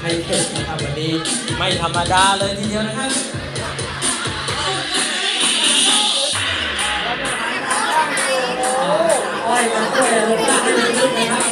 เผ็ดนะครับวันนี้ไม่ธรรมดาเลยทีเดียวนะครับอ้อยมาช่วยลดน้ำให้มันขึ้นนะครับ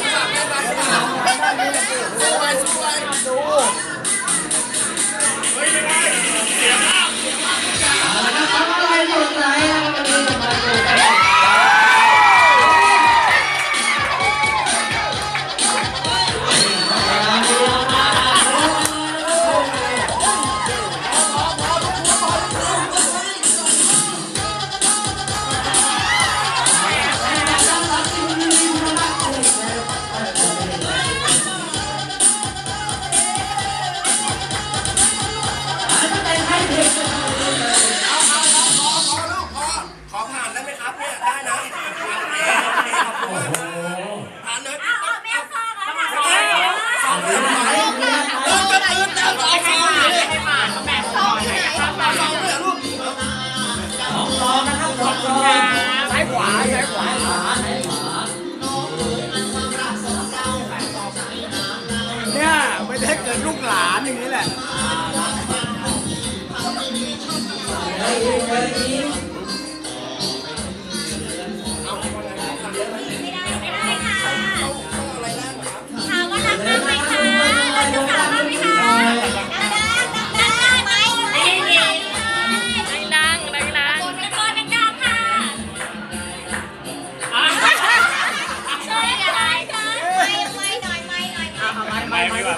เนี่ยไม่ได้เกิดลูกหลานอย่างนี้แหละ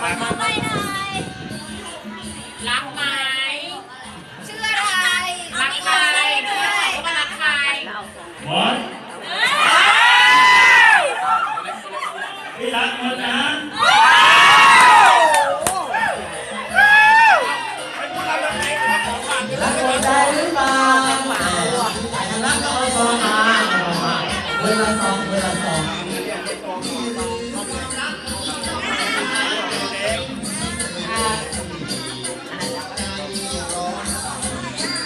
ม่ไม่ดีกว่าไม่หน่อยรักไหมชื่ออะไรรักใครด้วยว่ารักใครหมอนพี่รักหมดนะรักใจหรือเปล่ารักก็เอาซองมาเวลาซองเวลาซอง